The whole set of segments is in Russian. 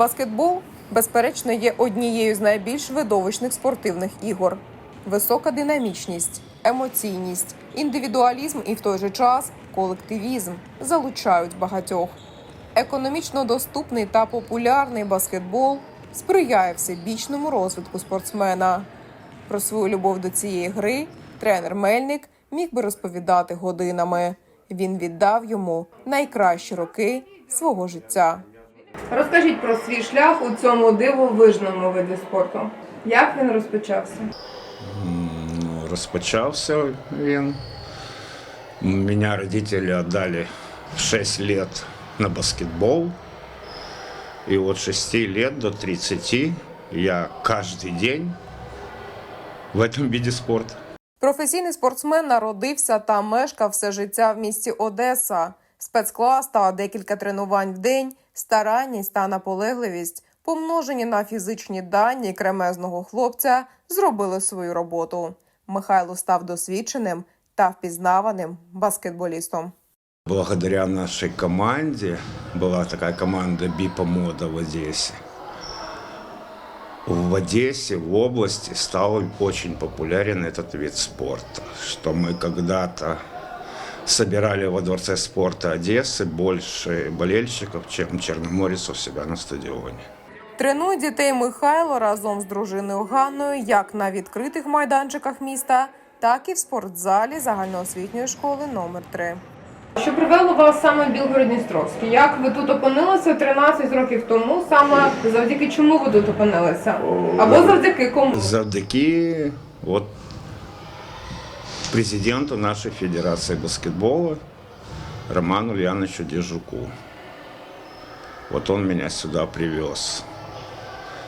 Баскетбол, безперечно, є однією з найбільш видовищних спортивних ігор. Висока динамічність, емоційність, індивідуалізм і в той же час колективізм залучають багатьох. Економічно доступний та популярний баскетбол сприяє всебічному розвитку спортсмена. Про свою любов до цієї гри тренер Мельник міг би розповідати годинами. Він віддав йому найкращі роки свого життя. Розкажіть про свій шлях у цьому дивовижному виді спорту. Як він розпочався? Розпочався він. Меня родители отдали в 6 лет на баскетбол. И от 6 лет до 30 я каждый день в этом виде спорта. Професійний спортсмен народився та мешкав все життя в місті Одеса. Спецклас та декілька тренувань в день, старанність та наполегливість, помножені на фізичні дані кремезного хлопця, зробили свою роботу. Михайло став досвідченим та впізнаваним баскетболістом. Благодаря нашей команде, была такая команда Бипа Мода в Одессе. В Одессе, в области стал очень популярен этот вид спорта, что мы когда-то собирали во Дворце спорта Одессы больше болельщиков, чем Черноморец у себя на стадионе. Тренує дітей Михайло разом з дружиною Ганною як на відкритих майданчиках міста, так і в спортзалі загальноосвітньої школи номер 3 Що привело вас саме в Білгород-Дністровський? Як ви тут опинилися 13 років тому? Саме завдяки чому ви тут опинилися? Або завдяки кому? Завдяки вот президенту нашей Федерации баскетбола Роману Ульяновичу Дежуку. Вот он меня сюда привез.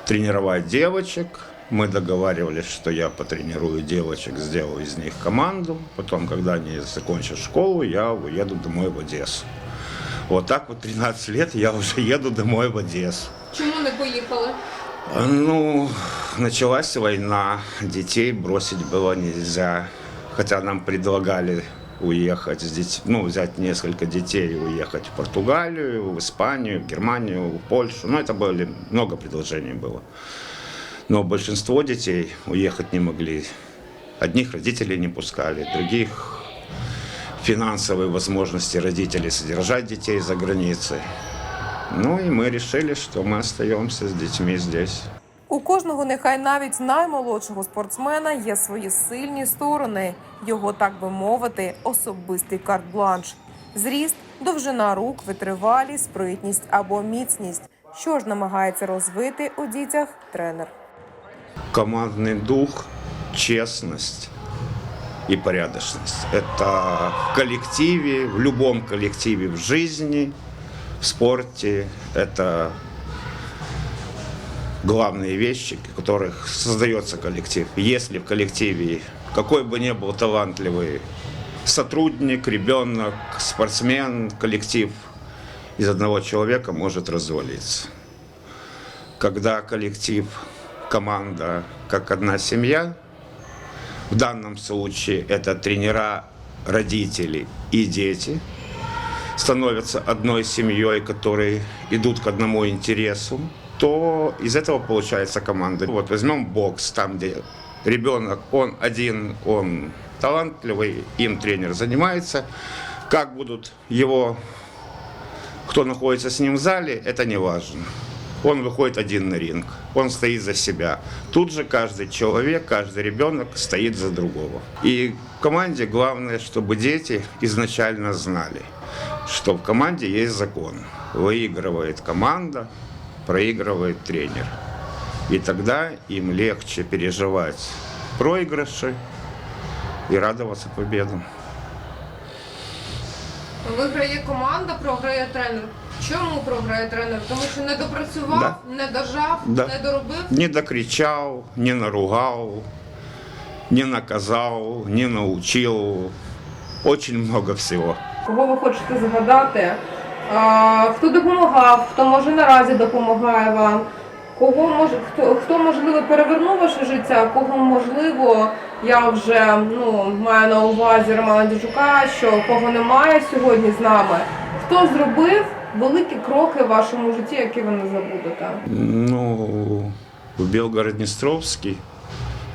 Тренировать девочек. Мы договаривались, что я потренирую девочек, сделаю из них команду. Потом, когда они закончат школу, я уеду домой в Одессу. Вот так вот 13 лет я уже еду домой в Одессу. Чому не поїхали? Ну, началась война, детей бросить было нельзя. Хотя нам предлагали уехать, с деть- ну, взять несколько детей и уехать в Португалию, в Испанию, в Германию, в Польшу. Ну, это были, много предложений было. Но большинство детей уехать не могли. Одних родителей не пускали, других финансовые возможности родителей содержать детей за границей. Ну и мы решили, что мы остаемся с детьми здесь. У кожного, нехай навіть наймолодшого спортсмена, є свої сильні сторони, його, так би мовити, особистий карт-бланш. Зріст, довжина рук, витривалість, спритність або міцність. Що ж намагається розвити у дітях тренер. командный дух, честность и порядочность. Это в коллективе, в любом коллективе в жизни, в спорте. Это главные вещи, которых создается коллектив. Если в коллективе какой бы ни был талантливый сотрудник, ребенок, спортсмен, коллектив из одного человека может развалиться когда коллектив, команда как одна семья, в данном случае это тренера, родители и дети, становятся одной семьей, которые идут к одному интересу, то из этого получается команда. Вот возьмем бокс, там где ребенок, он один, он талантливый, им тренер занимается. Как будут его кто находится с ним в зале, это не важно. Он выходит один на ринг, он стоит за себя. Тут же каждый человек, каждый ребенок стоит за другого. И в команде главное, чтобы дети изначально знали, что в команде есть закон. Выигрывает команда, проигрывает тренер. И тогда им легче переживать проигрыши и радоваться победам. Виграє команда, програє тренер. Чому програє тренер? Тому що не допрацював, не дожав, Да. не доробив. Не докричал, не наругал, не наказал, не научил. Очень много всего. Кого ви хочете згадати? Хто допомагав, хто може наразі допомагає вам? Кого може хто, хто можливо перевернув ваше життя? Кого можливо, я вже ну маю на увазі Романа Діжука, що кого немає сьогодні з нами? Хто зробив великі кроки в вашому житті, які ви не забудете? Ну, в Белгород-Днестровский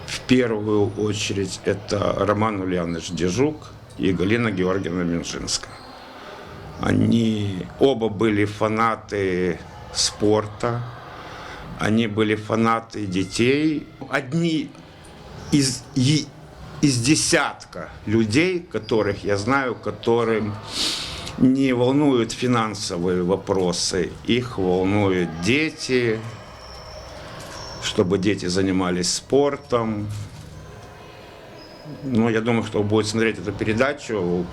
в первую очередь это Роман Ульянович Дежук и Галина Георгиевна Минжинская. Они оба были фанаты спорта, они были фанаты детей. Одни из, из десятка людей, которых я знаю, которым не волнуют финансовые вопросы, их волнуют дети, чтобы дети занимались спортом. Ну, я думаю, кто будет смотреть эту передачу,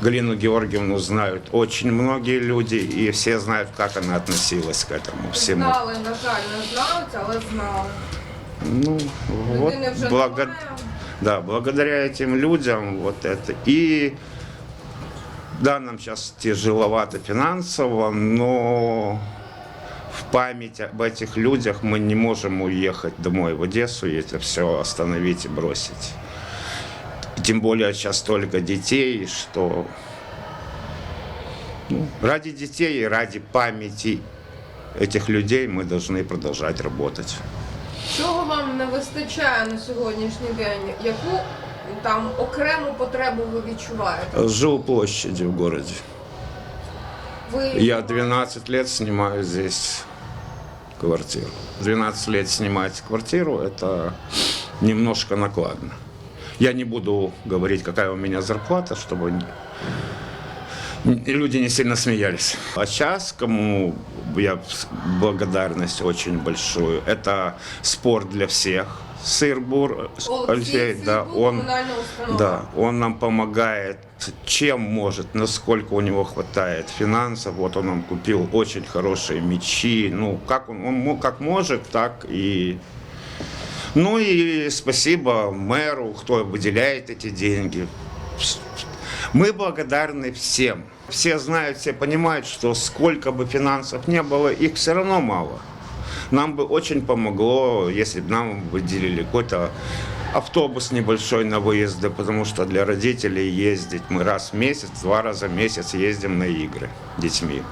Галину Георгиевну знают очень многие люди, и все знают, как она относилась к этому всему. Знали, на жаль, не знають, але знали. Ну, вот, благо- да, благодаря этим людям вот это. И да, нам сейчас тяжеловато финансово, но в память об этих людях мы не можем уехать домой в Одессу и это все остановить и бросить. Тем более сейчас столько детей, что ну, ради детей и ради памяти этих людей мы должны продолжать работать. Чого вам не вистачає на сьогоднішній день? Яку там окрему потребу ви відчуваєте? Жилплощади в городе. Ви Я 12 лет снимаю здесь квартиру. 12 лет снимать квартиру – это немножко накладно. Я не буду говорить, какая у меня зарплата, чтобы люди не сильно смеялись. А сейчас, кому я благодарность очень большую, это спорт для всех. Сырбур, Алексей, да, он, комунальна установа. да, он нам помогает, чем может, насколько у него хватает финансов. Вот он нам купил очень хорошие мечи. Ну, как он, он как может, так и... Ну и спасибо мэру, кто выделяет эти деньги. Мы благодарны всем. Все знают, все понимают, что сколько бы финансов не было, их все равно мало. Нам бы очень помогло, если бы нам выделили какой-то автобус небольшой на выезды, потому что для родителей ездить мы раз в месяц, два раза в месяц ездим на игры детьми.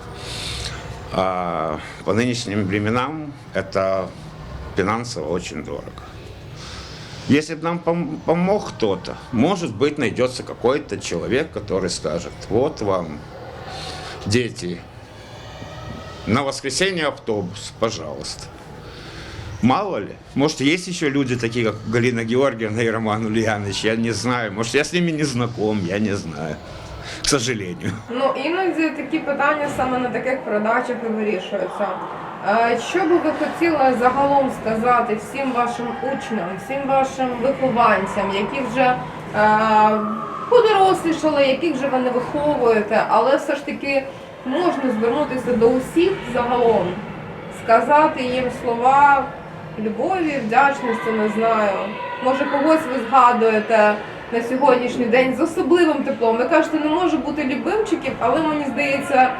А по нынешним временам это финансово очень дорого. Если бы нам пом- помог кто-то, может быть, найдется какой-то человек, который скажет, вот вам, дети, на воскресенье автобус, пожалуйста. Мало ли, может, есть еще люди такие, как Галина Георгиевна и Роман Ульянович, я не знаю, может, я с ними не знаком, я не знаю, к сожалению. Ну іноді такі питання саме на таких передачах і вирішуються. Що би ви хотіли загалом сказати всім вашим учням, всім вашим вихованцям, які вже подорослішали, яких вже ви не виховуєте, але все ж таки можна звернутися до усіх загалом, сказати їм слова любові, вдячності, не знаю. Може, когось ви згадуєте на сьогоднішній день з особливим теплом. Ви кажете, не може бути любимчиків, але мені здається,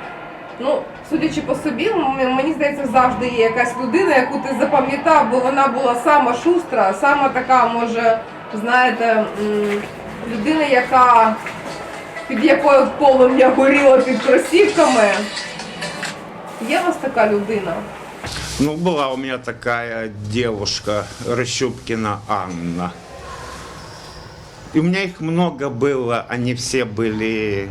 ну, судячи по собі, м- мені здається, завжди є якась людина, яку ти запам'ятав, бо вона була сама шустра, сама така, може, знаєте, м, людина, яка під якою полум'я горіло під кросівками. Є у вас така людина? Ну, была у меня такая девушка, Рощупкина Анна. И у меня их много было, они все были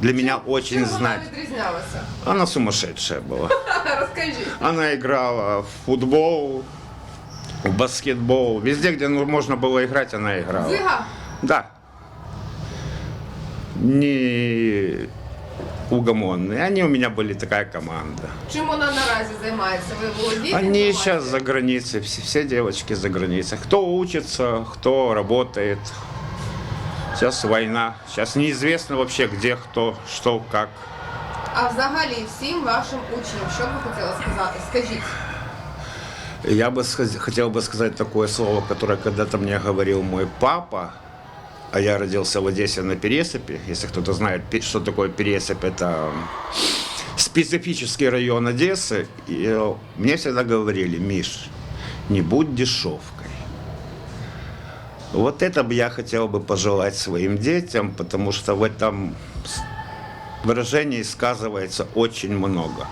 для меня очень Чим вона знать. відрізнялася? Она сумасшедшая была. Розкажіть. Она играла в футбол, в баскетбол, везде, где ну, можно было играть, она играла. Зига? Да. Не угомонные. Они у меня были такая команда. Чим вона наразі займається? Ви володієте? Они інформацією? сейчас за границей, все, все девочки за границей. Кто учится, кто работает. Сейчас война. Сейчас неизвестно вообще, где кто, что, как. А взагалі всім вашим учням, що б ви хотіли сказати? Скажіть. Я бы сказ- хотел бы сказать такое слово, которое когда-то мне говорил мой папа. А я родился в Одессе на Пересыпе. Если кто-то знает, пе- что такое Пересыпь, это специфический район Одессы. И э, мне всегда говорили, Миш, не будь дешевкой. Вот это бы я хотел бы пожелать своим детям, потому что в этом выражений сказывается очень много.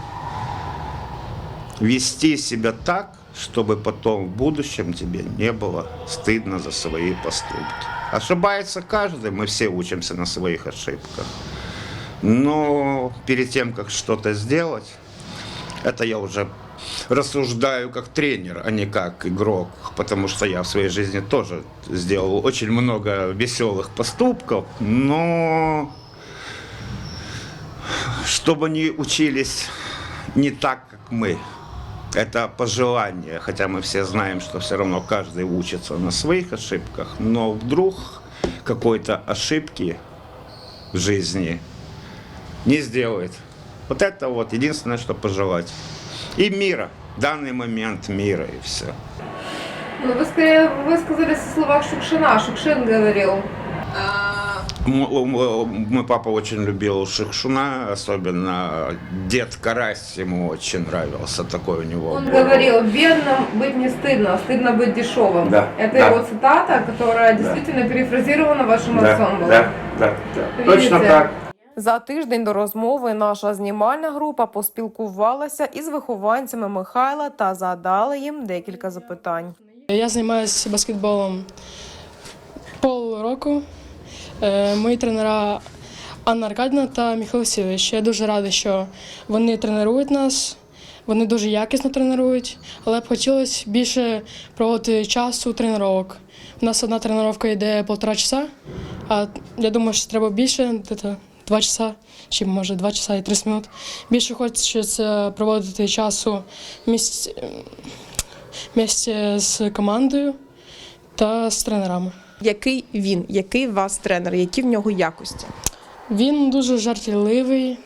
Вести себя так, чтобы потом в будущем тебе не было стыдно за свои поступки. Ошибается каждый, мы все учимся на своих ошибках. Но перед тем, как что-то сделать, это я уже рассуждаю как тренер, а не как игрок, потому что я в своей жизни тоже сделал очень много веселых поступков, но чтобы они учились не так, как мы. Это пожелание, хотя мы все знаем, что все равно каждый учится на своих ошибках, но вдруг какой-то ошибки в жизни не сделает. Вот это вот единственное, что пожелать. И мира. В данный момент мира и все. Ну, вы, скорее высказались в словах Шукшина. Шукшин говорил. Мой папа очень любил Шихшуна, особенно дед Карась ему очень нравился, такой у него Он был. говорил, бедным быть не стыдно, стыдно быть дешевым. Да, Это да. его цитата, которая действительно перефразирована вашим Да, отцом была. да, да, да. Видите? Точно так. За тиждень до розмови наша знімальна група поспілкувалася із вихованцями Михайла та задали їм декілька запитань. Я займаюся баскетболом полроку. Е, Мої тренера Анна Аркадівна та Михайло Васильович. Я дуже радий, що вони тренують нас. Вони дуже якісно тренують, але б хотілося більше проводити часу тренувань. У нас одна тренування йде півтора часа, а я думаю, що треба більше, два часа, чи може два часа і 30 минут. Більше хочеться проводити часу місць, місце з командою та з тренерами. Який він, який у вас тренер, які в нього якості? Він дуже жартівливий.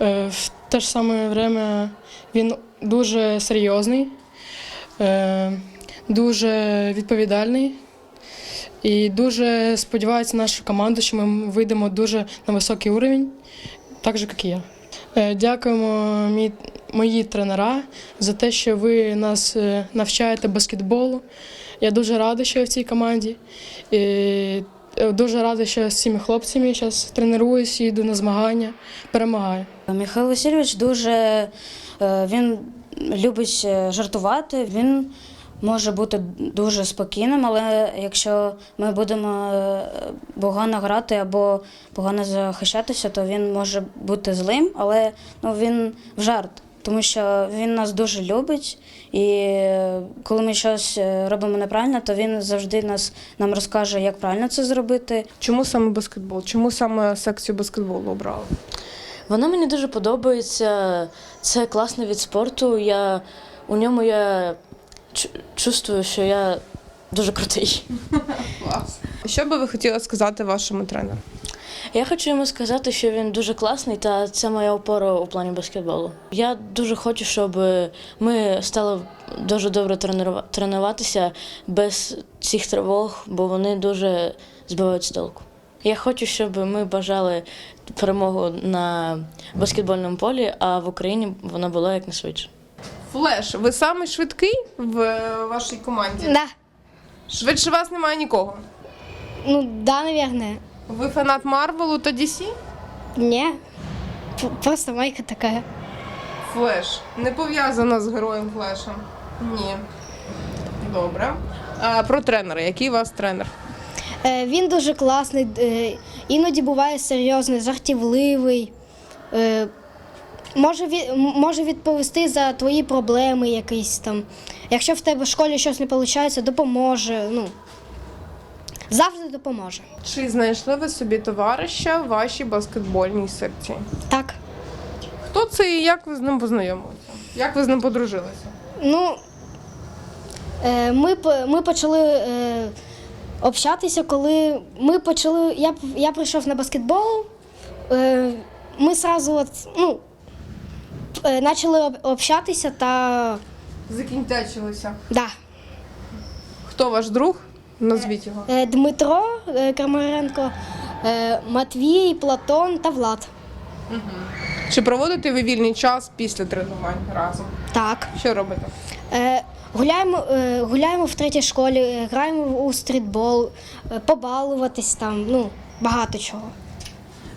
е, В те ж саме время він дуже серйозний, е, дуже відповідальний і дуже сподівається на нашу команду, що ми вийдемо дуже на високий уровень, так же, як і я. Е, Дякуємо мій, мої тренера за те, що ви нас е, навчаєте баскетболу. Я дуже радий, що я в цій команді. І е, дуже радий, що з цими хлопцями зараз тренуюсь, їду на змагання, перемагаю. Михайло Васильович дуже він любить жартувати. Він може бути дуже спокійним, але якщо ми будемо е, погано грати або погано захищатися, то він може бути злим, але ну, він в жарт. Тому що він нас дуже любить, і е, коли ми щось е, робимо неправильно, то він завжди нас нам розкаже, як правильно це зробити. Чому саме баскетбол? Чому саме секцію баскетболу обрали? Вона мені дуже подобається. Це класний від спорту. Я у ньому я чувствую, що я дуже крутий. Що би ви хотіли сказати вашому тренеру? Я хочу йому сказати, що він дуже класний, та це моя опора у плані баскетболу. Я дуже хочу, щоб ми стали дуже добре тренува- тренуватися без цих тривог, бо вони дуже збивають з толку. Я хочу, щоб ми бажали перемогу на баскетбольному полі, а в Україні вона була якнайшвидше. Флеш, ви самий швидкий в е, вашій команді? Да. Швидше вас немає нікого. Ну, да, наверное. Ви фанат Марвелу та DC? Не. П- Просто майка такая. Флеш. Не пов'язана з героєм Флешем. Ні. Добре. А, про тренера. Який у вас тренер? Е, він дуже класний, е, іноді буває серйозний, жартівливий. Е, може, може відповісти за твої проблеми якісь там. Якщо в тебе в школі щось не виходить, допоможе. Ну, завжди допоможе. Чи знайшли ви собі товариша в вашій баскетбольній секції? Так. Хто це і як ви з ним познайомилися? Як ви з ним подружилися? Ну, е, ми, ми почали е, общатися, коли ми почали. Я, я прийшов на баскетбол. Е, ми зразу от, ну, почали общатися та. Закінтячилися. Да. Хто ваш друг? Назвіть його. Е, Дмитро е, Крамаренко, е, Матвій, Платон та Влад. Чи проводите ви вільний час після тренувань разом? Так. Що робите? Е, гуляємо, е, гуляємо в третій школі, е, граємо у стрітбол, е, побалуватись там, ну, багато чого.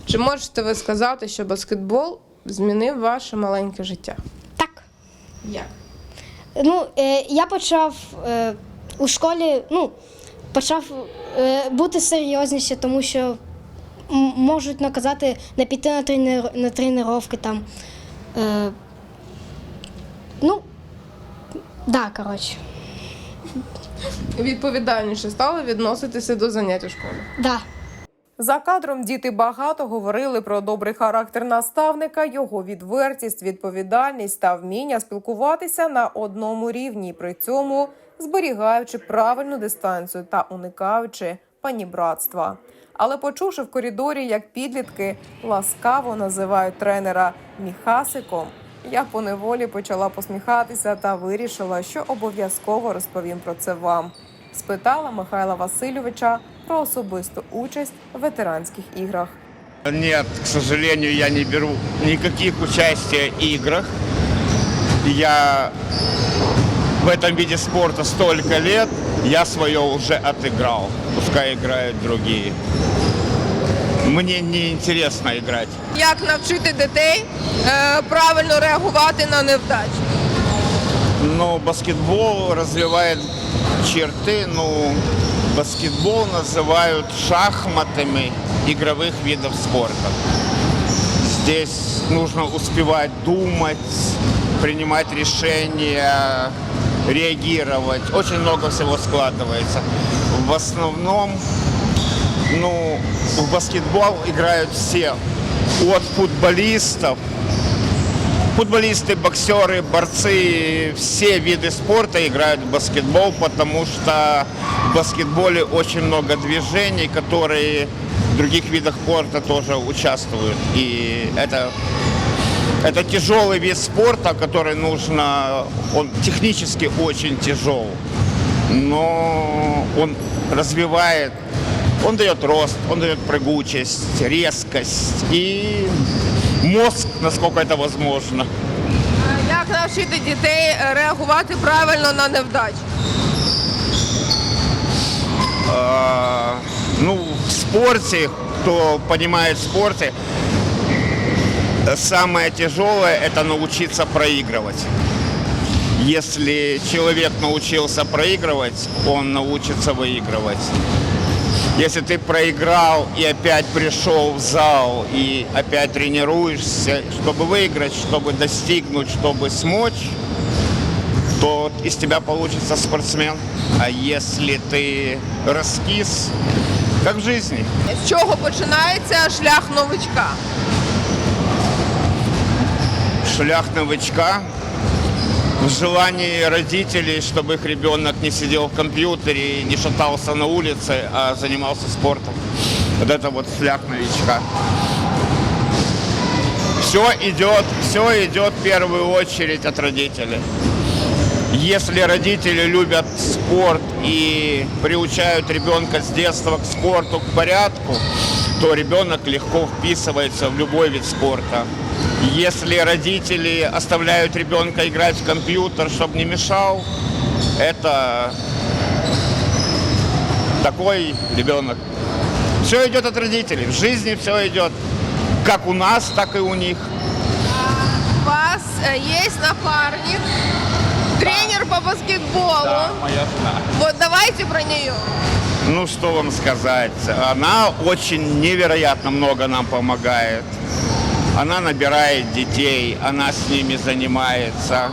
Чи можете ви сказати, що баскетбол змінив ваше маленьке життя? Так. Як? Ну, е, я почав е, у школі, ну, почав е, бути серйозніше, тому що м- можуть наказати не піти на, тренер, на тренування там. Е, ну, да, коротше. Відповідальніше стали відноситися до занять у школі. Да. За кадром діти багато говорили про добрий характер наставника, його відвертість, відповідальність та вміння спілкуватися на одному рівні, при цьому зберігаючи правильну дистанцію та уникаючи панібратства. Але почувши в коридорі, як підлітки ласкаво називають тренера міхасиком, я поневолі почала посміхатися та вирішила, що обов'язково розповім про це вам. Спитала Михайла Васильовича про особисту участь в ветеранських іграх. Нет, к сожалению, я не беру никаких участия в играх. Я в этом виде спорта столько лет, я свое уже отыграл. Пускай играют другие. Мне не интересно играть. Як навчити дітей е, правильно реагувати на невдачі? Но баскетбол развивает черты, ну, баскетбол называют шахматами игровых видов спорта. Здесь нужно успевать думать, принимать решения, реагировать. Очень много всего складывается. В основном, ну, в баскетбол играют все. От футболистов Футболисты, боксеры, борцы, все виды спорта играют в баскетбол, потому что в баскетболе очень много движений, которые в других видах спорта тоже участвуют. И это, это тяжелый вид спорта, который нужно, он технически очень тяжел, но он развивает, он дает рост, он дает прыгучесть, резкость и мозг, насколько это возможно. Як навчити дітей е, реагувати правильно на невдачі? А, ну, в спорте, кто понимает в спорте, самое тяжелое это научиться проигрывать. Если человек научился проигрывать, он научится выигрывать. Если ты проиграл и опять пришел в зал и опять тренируешься, чтобы выиграть, чтобы достигнуть, чтобы смочь, то из тебя получится спортсмен. А если ты раскис, как в жизни. З чого починається шлях новичка? Шлях новичка в желании родителей, чтобы их ребенок не сидел в компьютере, не шатался на улице, а занимался спортом. Вот это вот шлях новичка. Все идет, все идет в первую очередь от родителей. Если родители любят спорт и приучают ребенка с детства к спорту, к порядку, то ребенок легко вписывается в любой вид спорта. Если родители оставляют ребенка играть в компьютер, чтобы не мешал, это такой ребенок. Все идет от родителей. В жизни все идет как у нас, так и у них. У вас е, є напарник, тренер по баскетболу. моя жена. Вот давайте про нее. Ну, что вам сказать. Она очень невероятно много нам помогает. Она набирает детей, она с ними занимается.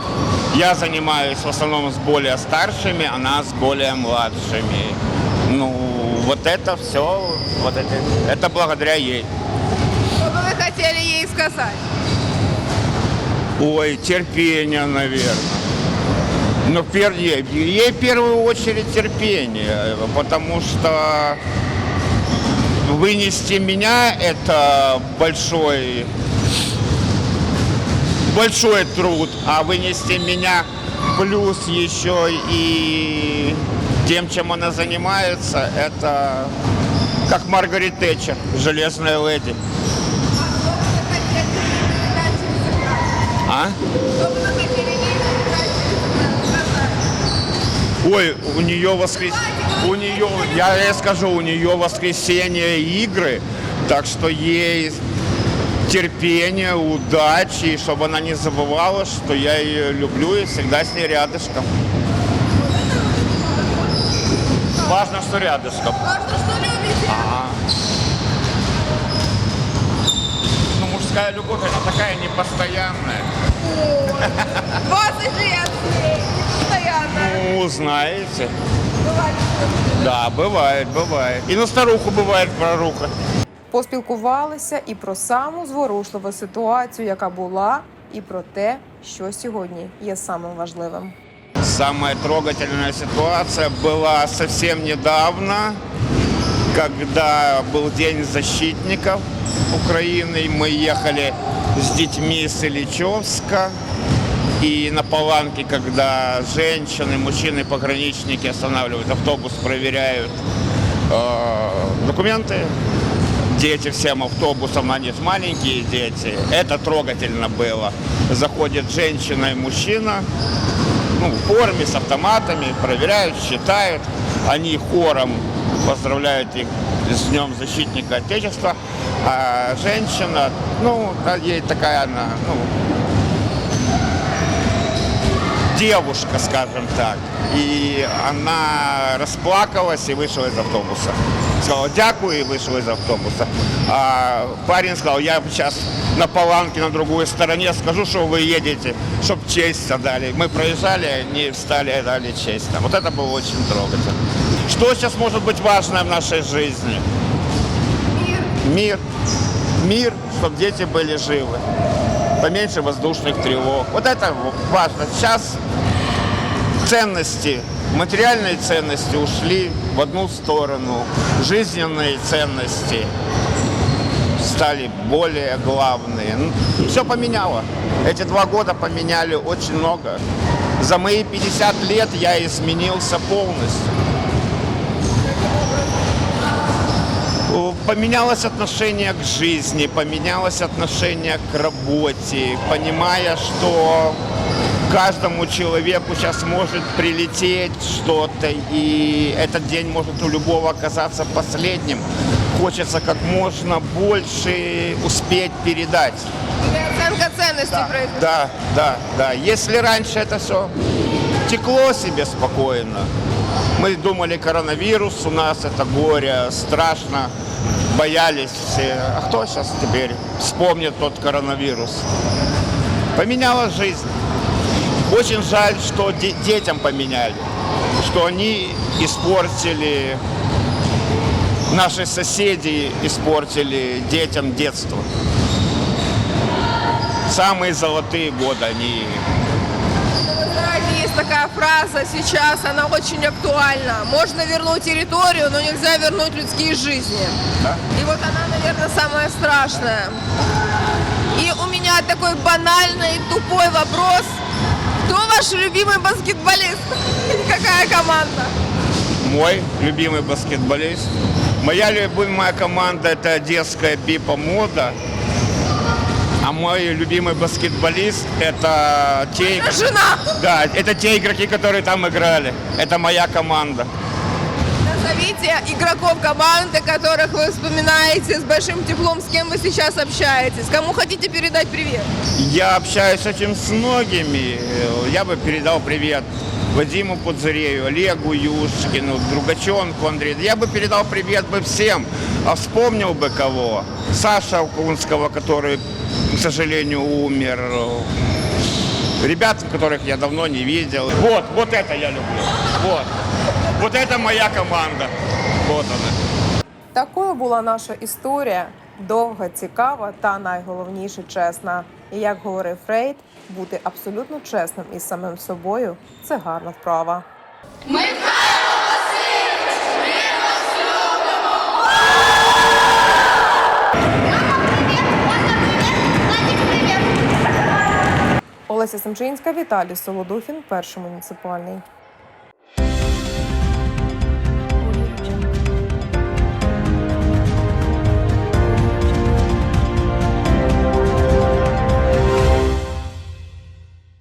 Я занимаюсь в основном с более старшими, она с более младшими. Ну, вот это все, вот это, это благодаря ей. Что бы вы хотели ей сказать? Ой, терпение, наверное. Ну, ей, ей в первую очередь терпение, потому что вынести меня это большой, большой труд, а вынести меня плюс еще и тем, чем она занимается, это как Маргарет Тэтчер, железная леди. А? Ой, у нее воскрес... У нее, я ей скажу, у нее воскресенье игры, так что ей терпения, удачи, и чтобы она не забывала, что я ее люблю и всегда с ней рядышком. Важно, что рядышком. Важно, что любите. Ага. Ну, мужская любовь, она такая непостоянная. 20 лет. Постоянно. Ну, знаете. Да, бывает, бывает. И на старуху бывает проруха. Поспілкувалися і про саму зворушливу ситуацію, яка була, і про те, що сьогодні є самим важливим. Самая трогательная ситуация была совсем недавно, когда был День защитников Украины. Мы ехали с детьми с Ильичевска. И на Паланке, когда женщины, мужчины, пограничники останавливают автобус, проверяют э, документы, дети всем автобусом, они же маленькие дети. Это трогательно было. Заходит женщина и мужчина, ну, в форме, с автоматами, проверяют, считают. Они хором поздравляют их с Днем Защитника Отечества. А женщина, ну, ей такая она, ну, девушка, скажем так. И она расплакалась и вышла из автобуса. Сказала дякую и вышла из автобуса. А парень сказал, я сейчас на паланке на другой стороне скажу, что вы едете, чтобы честь отдали. Мы проезжали, они встали и дали честь. Вот это было очень трогательно. Что сейчас может быть важное в нашей жизни? Мир. Мир, чтобы дети были живы. Поменьше воздушных тревог. Вот это важно. Сейчас ценности, материальные ценности ушли в одну сторону. Жизненные ценности стали более главные. Все поменяло. Эти два года поменяли очень много. За мои 50 лет я изменился полностью. Поменялось отношение к жизни, поменялось отношение к работе, понимая, что каждому человеку сейчас может прилететь что-то, и этот день может у любого оказаться последним. Хочется как можно больше успеть передать. Оценка ценностей Да, происходит. да, да, да. Если раньше это все текло себе спокойно, мы думали, коронавирус у нас это горе, страшно, боялись все. А кто сейчас теперь вспомнит тот коронавирус? Поменяла жизнь. Очень жаль, что де- детям поменяли, что они испортили, наши соседи испортили детям детство. Самые золотые годы они такая фраза сейчас, она очень актуальна. Можно вернуть территорию, но нельзя вернуть людские жизни. Да. И вот она, наверное, самая страшная. И у меня такой банальный, тупой вопрос. Кто ваш любимый баскетболист? Какая команда? мой любимый баскетболист. Моя любимая команда это одесская Пипа Мода. А мой любимый баскетболист это те, Это жена. да, это те игроки, которые там играли. Это моя команда. Назовите игроков команды, которых вы вспоминаете с большим теплом, с кем вы сейчас общаетесь. Кому хотите передать привет? Я общаюсь очень с многими. Я бы передал привет Вадиму Пудзырею, Олегу Юшкину, Другаченку Андрею. Я бы передал привет бы всем. А вспомнил бы кого? Саша Окунского, который, к сожалению, умер. Ребят, которых я давно не видел. Вот, вот это я люблю. Вот. Вот это моя команда. Вот она. Такою була наша історія. Довга, цікава та найголовніше чесна. І як говорив Фрейд, бути абсолютно чесним із самим собою це гарна вправа. Олеся Семчинська, Віталій Солодухін, перший муніципальний.